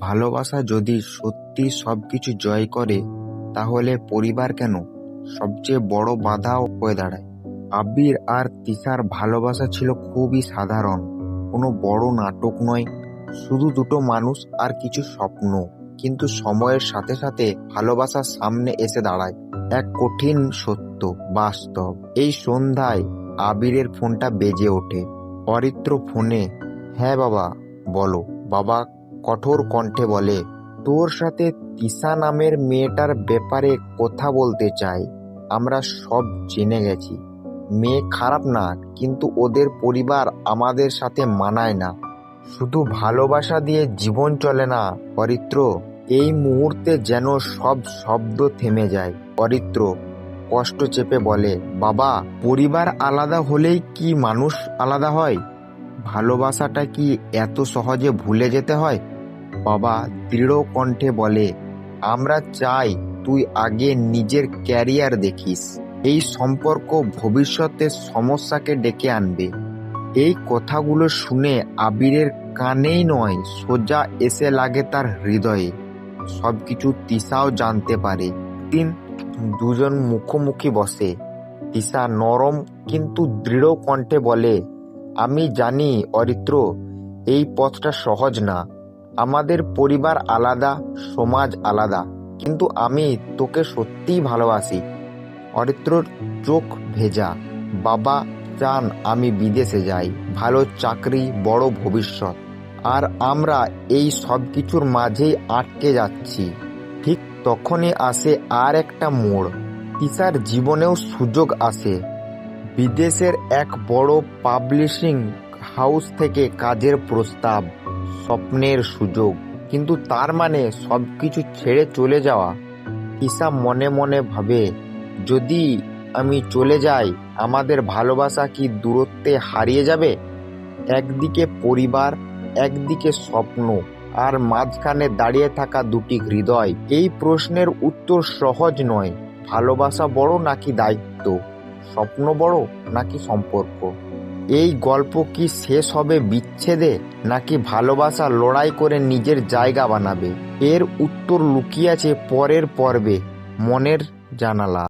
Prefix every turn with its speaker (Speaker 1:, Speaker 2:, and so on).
Speaker 1: ভালোবাসা যদি সত্যি সবকিছু জয় করে, তাহলে পরিবার কেন? সবচেয়ে বড় বাধা হয়ে দাঁড়ায়। আবির আর তিশার ভালোবাসা ছিল খুবই সাধারণ, কোনো বড় নাটক নয়। শুধু দুটো মানুষ আর কিছু স্বপ্ন, কিন্তু সময়ের সাথে সাথে ভালোবাসা সামনে এসে দাঁড়ায়। এক কঠিন সত্য, বাস্তব। এই সন্ধ্যায় আবিরের ফোনটা বেজে ওঠে। অরিত্র ফোনে হ্যাঁ বাবা, বলো। বাবা কঠোর কণ্ঠে বলে, তোর সাথে তিশা নামের মেয়েটার ব্যাপারে কথা বলতে চাই। আমরা সব জেনে গেছি। মেয়ে খারাপ না, কিন্তু ওদের পরিবার আমাদের সাথে মানায় না। শুধু ভালোবাসা দিয়ে জীবন চলে না অরিত্র এই মুহূর্তে যেন সব শব্দ থেমে যায়। অরিত্র কষ্ট চেপে বলে, বাবা, পরিবার আলাদা হলেই কি মানুষ আলাদা হয়? ভালোবাসাটা কি এত সহজে ভুলে যেতে হয়? বাবা দৃঢ় কণ্ঠে বলে, আমরা চাই তুই আগে নিজের ক্যারিয়ার দেখিস। এই সম্পর্ক ভবিষ্যতে সমস্যাকে ডেকে আনবে। এই কথাগুলো শুনে আবিরের কানেই নয়, সোজা এসে লাগে তার হৃদয়ে। সবকিছু তিশাও জানতে পারে। তিন, দুজন মুখোমুখি বসে। তিশা নরম কিন্তু দৃঢ় কণ্ঠে বলে, আমি জানি অরিত্র, এই পথটা সহজ না। আমাদের পরিবার আলাদা, সমাজ আলাদা। কিন্তু আমি তোকে সত্যিই ভালোবাসি। অরিত্রর চোখ ভেজা। বাবা চান আমি বিদেশে যাই। ভালো চাকরি, বড় ভবিষ্যৎ। আর আমরা এই সব কিছুর মাঝেই আটকে যাচ্ছি। ঠিক তখনই আসে আর একটা মোড়। তিসার জীবনেও সুযোগ আসে। বিদেশের এক বড় পাবলিশিং হাউস থেকে কাজের প্রস্তাব। স্বপ্নের সুযোগ। কিন্তু তার মানে সব কিছু ছেড়ে চলে যাওয়া। ঈশা মনে মনে ভাবে, যদি আমি চলে যাই, আমাদের ভালোবাসা কি দূরত্বে হারিয়ে যাবে? একদিকে পরিবার, একদিকে স্বপ্ন, আর মাঝখানে দাঁড়িয়ে থাকা দুটি হৃদয়। এই প্রশ্নের উত্তর সহজ নয়, ভালোবাসা বড় নাকি দায়িত্ব? স্বপ্ন বড় নাকি সম্পর্ক? এই গল্প কি শেষ হবে বিচ্ছেদে, নাকি ভালোবাসা লড়াই করে নিজের জায়গা বানাবে? এর উত্তর লুকিয়ে আছে পরের পর্বে, মনের জানালা।